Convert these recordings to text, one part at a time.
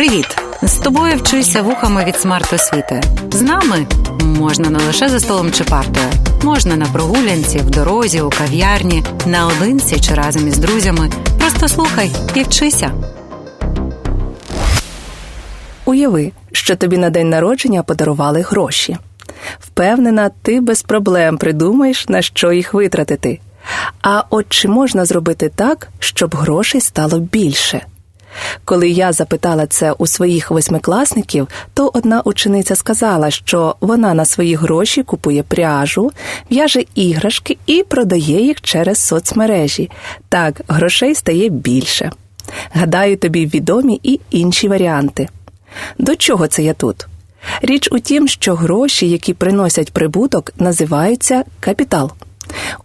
Привіт! З тобою вчуся вухами від смарт-освіти. З нами можна не лише за столом чи партою, можна на прогулянці, в дорозі, у кав'ярні, наодинці чи разом із друзями. Просто слухай і вчися. Уяви, що тобі на день народження подарували гроші. Впевнена, ти без проблем придумаєш, на що їх витратити. А от чи можна зробити так, щоб грошей стало більше? Коли я запитала це у своїх восьмикласників, то одна учениця сказала, що вона на свої гроші купує пряжу, в'яже іграшки і продає їх через соцмережі. Так, грошей стає більше. Гадаю, тобі відомі і інші варіанти. До чого це я тут? Річ у тім, що гроші, які приносять прибуток, називаються капітал.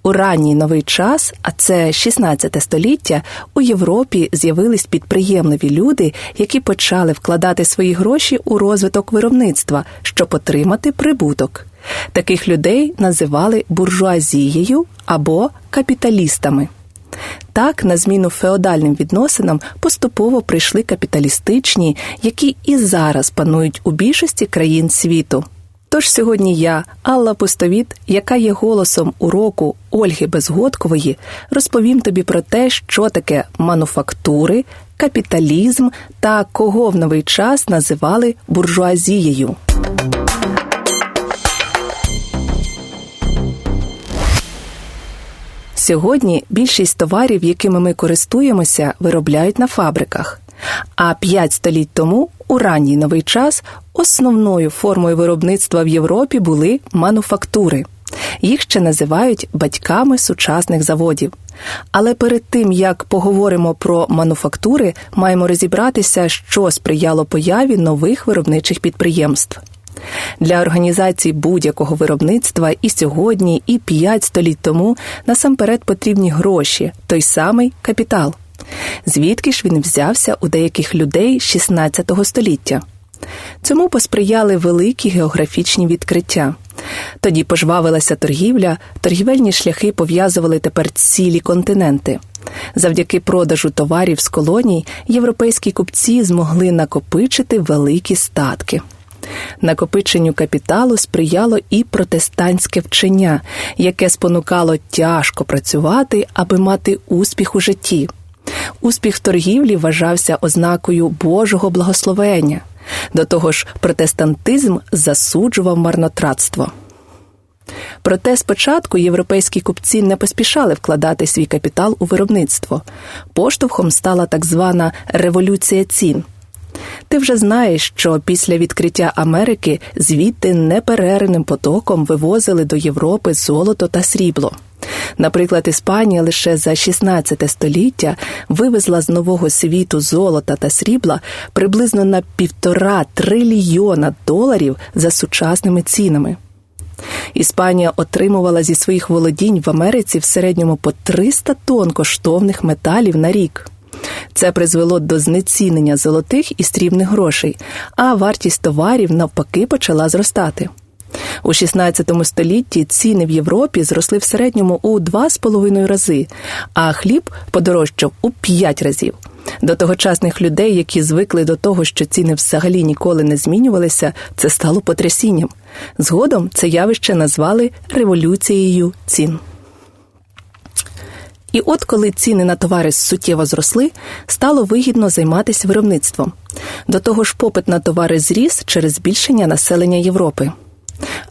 У ранній новий час, а це 16 століття, у Європі з'явились підприємливі люди, які почали вкладати свої гроші у розвиток виробництва, щоб отримати прибуток. Таких людей називали буржуазією або капіталістами. Так, на зміну феодальним відносинам поступово прийшли капіталістичні, які і зараз панують у більшості країн світу. Тож сьогодні я, Алла Пустовіт, яка є голосом уроку Ольги Безгодкової, розповім тобі про те, що таке мануфактури, капіталізм та кого в новий час називали буржуазією. Сьогодні більшість товарів, якими ми користуємося, виробляють на фабриках. А п'ять століть тому, у ранній новий час, основною формою виробництва в Європі були мануфактури. Їх ще називають батьками сучасних заводів. Але перед тим як поговоримо про мануфактури, маємо розібратися, що сприяло появі нових виробничих підприємств. Для організації будь-якого виробництва і сьогодні, і п'ять століть тому насамперед потрібні гроші, той самий капітал. Звідки ж він взявся у деяких людей 16 століття? Цьому посприяли великі географічні відкриття. Тоді пожвавилася торгівля, торгівельні шляхи пов'язували тепер цілі континенти. Завдяки продажу товарів з колоній європейські купці змогли накопичити великі статки. Накопиченню капіталу сприяло і протестантське вчення, яке спонукало тяжко працювати, аби мати успіх у житті. Успіх в торгівлі вважався ознакою Божого благословення. До того ж, протестантизм засуджував марнотратство. Проте спочатку європейські купці не поспішали вкладати свій капітал у виробництво. Поштовхом стала так звана революція цін. Ти вже знаєш, що після відкриття Америки звідти неперервним потоком вивозили до Європи золото та срібло. Наприклад, Іспанія лише за 16 століття вивезла з нового світу золота та срібла приблизно на півтора трильйона доларів за сучасними цінами. Іспанія отримувала зі своїх володінь в Америці в середньому по 300 тонн коштовних металів на рік. Це призвело до знецінення золотих і срібних грошей, а вартість товарів навпаки почала зростати. У 16 столітті ціни в Європі зросли в середньому у 2,5 рази, а хліб подорожчав у 5 разів. До тогочасних людей, які звикли до того, що ціни взагалі ніколи не змінювалися, це стало потрясінням. Згодом це явище назвали революцією цін. І от коли ціни на товари суттєво зросли, стало вигідно займатися виробництвом. До того ж, попит на товари зріс через збільшення населення Європи.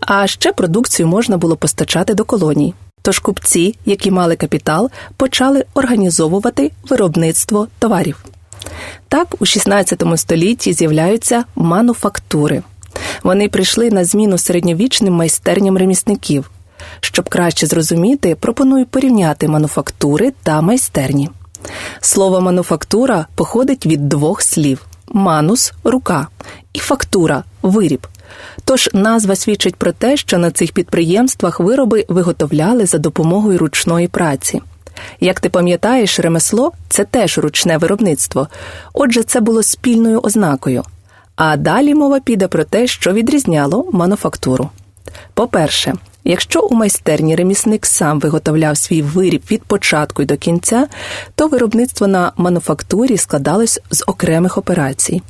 А ще продукцію можна було постачати до колоній. Тож купці, які мали капітал, почали організовувати виробництво товарів. Так, у 16 столітті з'являються мануфактури. Вони прийшли на зміну середньовічним майстерням ремісників. Щоб краще зрозуміти, пропоную порівняти мануфактури та майстерні. Слово мануфактура походить від двох слів: манус рука і фактура виріб. Тож назва свідчить про те, що на цих підприємствах вироби виготовляли за допомогою ручної праці. Як ти пам'ятаєш, ремесло це теж ручне виробництво, отже, це було спільною ознакою. А далі мова піде про те, що відрізняло мануфактуру. По-перше, Якщо у майстерні ремісник сам виготовляв свій виріб від початку й до кінця, то виробництво на мануфактурі складалось з окремих операцій.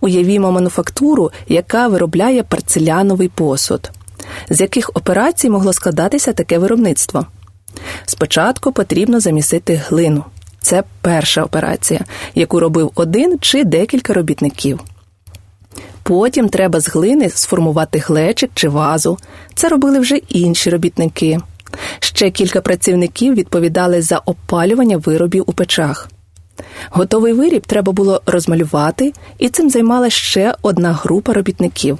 Уявімо мануфактуру, яка виробляє парцеляновий посуд. З яких операцій могло складатися таке виробництво? Спочатку потрібно замісити глину. Це перша операція, яку робив один чи декілька робітників. Потім треба з глини сформувати глечик чи вазу. Це робили вже інші робітники. Ще кілька працівників відповідали за опалювання виробів у печах. Готовий виріб треба було розмалювати, і цим займалася ще одна група робітників.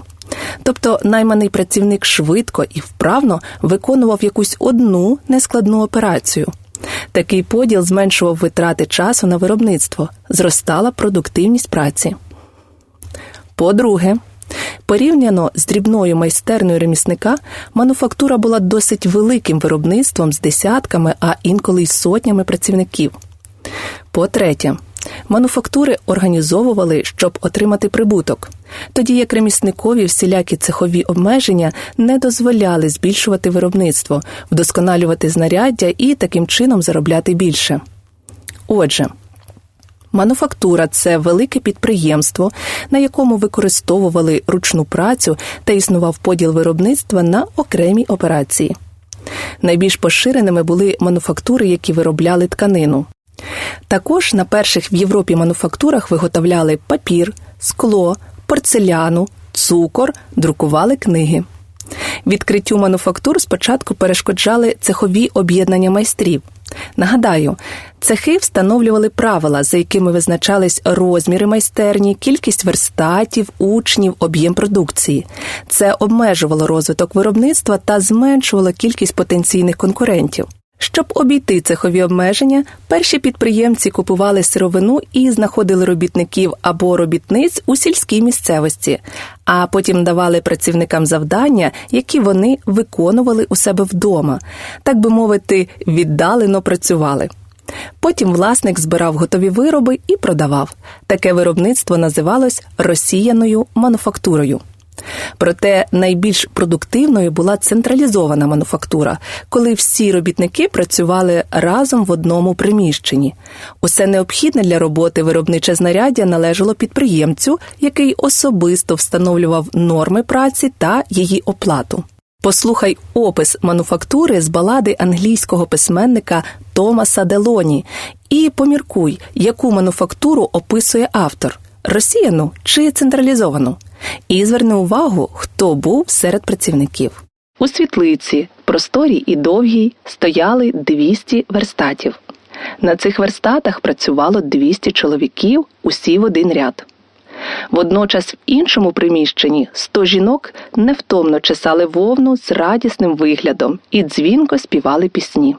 Тобто найманий працівник швидко і вправно виконував якусь одну нескладну операцію. Такий поділ зменшував витрати часу на виробництво, зростала продуктивність праці. По-друге, порівняно з дрібною майстерною ремісника, мануфактура була досить великим виробництвом з десятками, а інколи й сотнями працівників. По-третє, мануфактури організовували, щоб отримати прибуток, тоді як ремісникові всілякі цехові обмеження не дозволяли збільшувати виробництво, вдосконалювати знаряддя і таким чином заробляти більше. Отже, Мануфактура це велике підприємство, на якому використовували ручну працю та існував поділ виробництва на окремі операції. Найбільш поширеними були мануфактури, які виробляли тканину. Також на перших в Європі мануфактурах виготовляли папір, скло, порцеляну, цукор, друкували книги. Відкриттю мануфактур спочатку перешкоджали цехові об'єднання майстрів. Нагадаю, цехи встановлювали правила, за якими визначались розміри майстерні, кількість верстатів, учнів, об'єм продукції. Це обмежувало розвиток виробництва та зменшувало кількість потенційних конкурентів. Щоб обійти цехові обмеження, перші підприємці купували сировину і знаходили робітників або робітниць у сільській місцевості, а потім давали працівникам завдання, які вони виконували у себе вдома, так би мовити, віддалено працювали. Потім власник збирав готові вироби і продавав. Таке виробництво називалось розсіяною мануфактурою. Проте найбільш продуктивною була централізована мануфактура, коли всі робітники працювали разом в одному приміщенні. Усе необхідне для роботи виробниче знаряддя належало підприємцю, який особисто встановлював норми праці та її оплату. Послухай опис мануфактури з балади англійського письменника Томаса Делоні і поміркуй, яку мануфактуру описує автор розсіяну чи централізовану. І зверни увагу, хто був серед працівників. У світлиці, просторій і довгій, стояли 200 верстатів. На цих верстатах працювало 200 чоловіків, усі в один ряд. Водночас в іншому приміщенні 100 жінок невтомно чесали вовну з радісним виглядом і дзвінко співали пісні.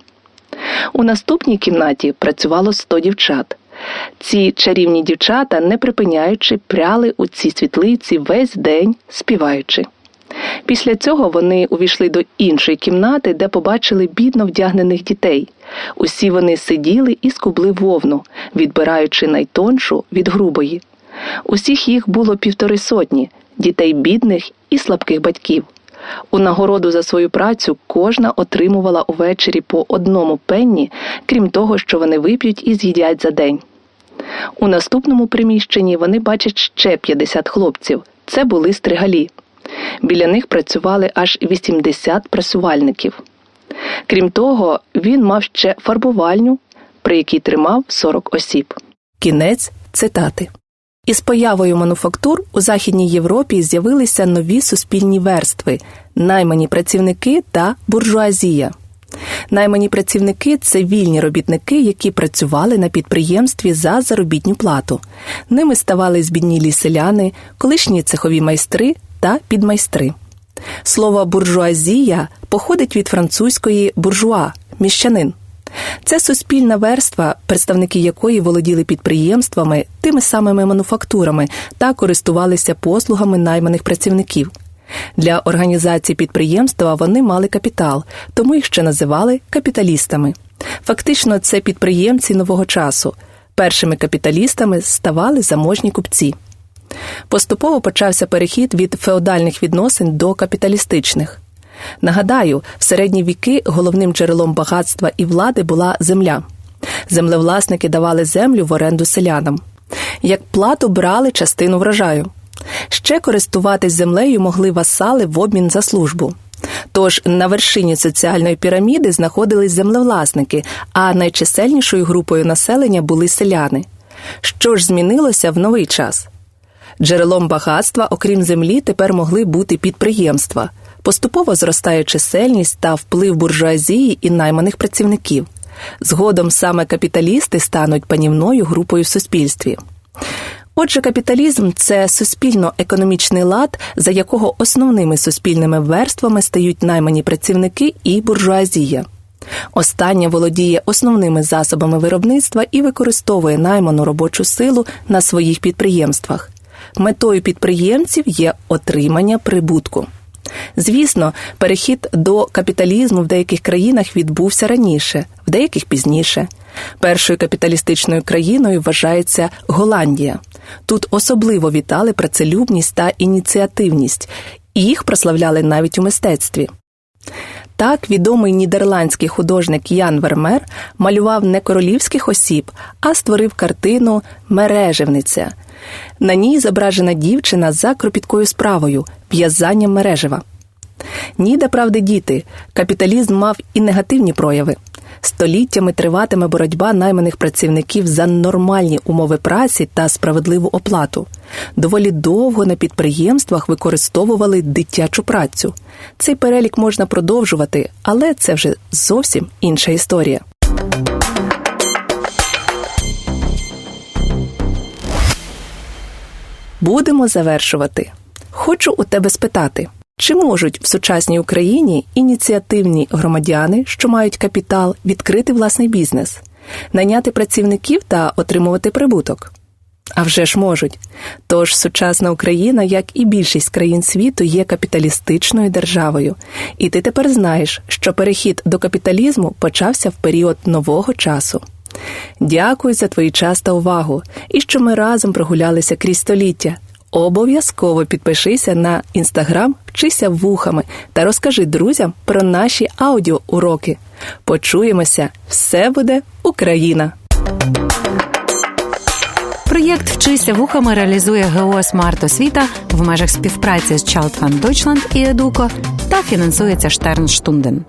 У наступній кімнаті працювало 100 дівчат. Ці чарівні дівчата, не припиняючи, пряли у цій світлиці весь день, співаючи. Після цього вони увійшли до іншої кімнати, де побачили бідно вдягнених дітей. Усі вони сиділи і скубли вовну, відбираючи найтоншу від грубої. Усіх їх було півтори сотні дітей бідних і слабких батьків. У нагороду за свою працю кожна отримувала увечері по одному пенні, крім того, що вони вип'ють і з'їдять за день. У наступному приміщенні вони бачать ще 50 хлопців. Це були стригалі. Біля них працювали аж 80 прасувальників. Крім того, він мав ще фарбувальню, при якій тримав 40 осіб. Кінець цитати. Із появою мануфактур у Західній Європі з'явилися нові суспільні верстви, наймані працівники та буржуазія. Наймані працівники це вільні робітники, які працювали на підприємстві за заробітню плату. Ними ставали збіднілі селяни, колишні цехові майстри та підмайстри. Слово буржуазія походить від французької буржуа міщанин. Це суспільна верства, представники якої володіли підприємствами, тими самими мануфактурами та користувалися послугами найманих працівників. Для організації підприємства вони мали капітал, тому їх ще називали капіталістами. Фактично, це підприємці нового часу. Першими капіталістами ставали заможні купці. Поступово почався перехід від феодальних відносин до капіталістичних. Нагадаю, в середні віки головним джерелом багатства і влади була земля. Землевласники давали землю в оренду селянам. Як плату брали частину врожаю. Ще користуватись землею могли васали в обмін за службу. Тож на вершині соціальної піраміди знаходились землевласники, а найчисельнішою групою населення були селяни. Що ж змінилося в новий час? Джерелом багатства, окрім землі, тепер могли бути підприємства. Поступово зростає чисельність та вплив буржуазії і найманих працівників. Згодом саме капіталісти стануть панівною групою в суспільстві. Отже, капіталізм це суспільно-економічний лад, за якого основними суспільними верствами стають наймані працівники і буржуазія. Остання володіє основними засобами виробництва і використовує найману робочу силу на своїх підприємствах. Метою підприємців є отримання прибутку. Звісно, перехід до капіталізму в деяких країнах відбувся раніше, в деяких пізніше. Першою капіталістичною країною вважається Голландія. Тут особливо вітали працелюбність та ініціативність, і їх прославляли навіть у мистецтві. Так, відомий нідерландський художник Ян Вермер малював не королівських осіб, а створив картину Мережевниця. На ній зображена дівчина за кропіткою справою в'язанням мережева. Ніде правди діти, капіталізм мав і негативні прояви. Століттями триватиме боротьба найманих працівників за нормальні умови праці та справедливу оплату. Доволі довго на підприємствах використовували дитячу працю. Цей перелік можна продовжувати, але це вже зовсім інша історія. Будемо завершувати. Хочу у тебе спитати, чи можуть в сучасній Україні ініціативні громадяни, що мають капітал, відкрити власний бізнес, найняти працівників та отримувати прибуток? А вже ж можуть. Тож сучасна Україна, як і більшість країн світу, є капіталістичною державою. І ти тепер знаєш, що перехід до капіталізму почався в період нового часу. Дякую за твій час та увагу і що ми разом прогулялися крізь століття. Обов'язково підпишися на інстаграм Вчися вухами та розкажи друзям про наші аудіоуроки. Почуємося! Все буде Україна! Проєкт Вчися вухами реалізує ГО «Смарт Освіта в межах співпраці з Child Fund Deutschland і Едуко та фінансується Штернштунден.